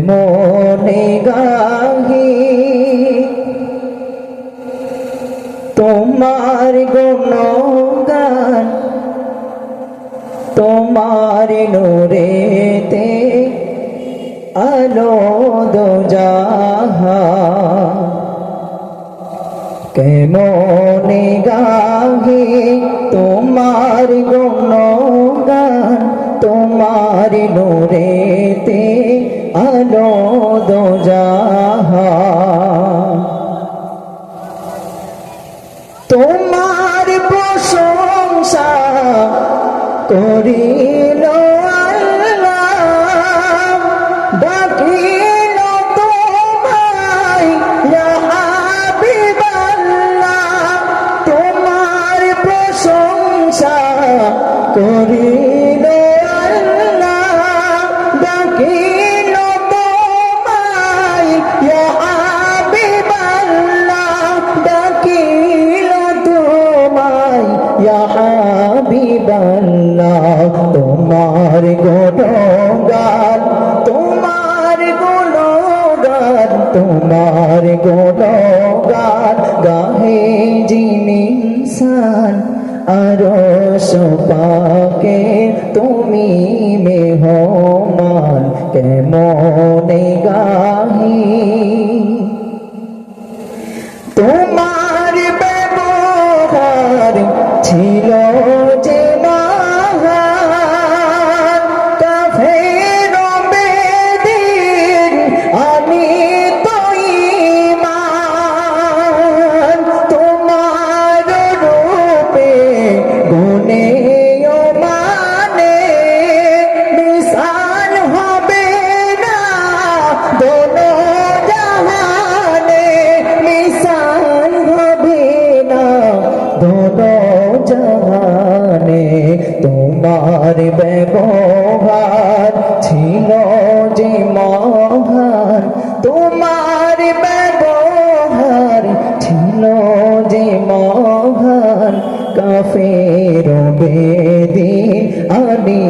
কেমনে গাহি, তোমার গুণগান, তোমার নূরেতে আলো দো যাহা কেমনে গাহি তোমার গুণগান, তোমার নূরেতে আলো দো যাহা তোমার প্রশংসা করিল আল্লাহ তোমার গুণগান তোমার গুণগান তোমার গুণগান গাহে যিনি ইনসান আর পাকে তুমি মেহমান জাহানে তোমার ব্যবহার ছিল যে মহান, তোমার ব্যবহার ছিল যে মহান। কাফের বেদিন আনি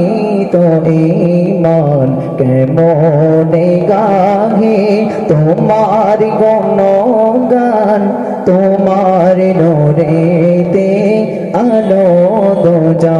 তো ইমান কেমনে গাহে? তোমার গণগান আলো দো যা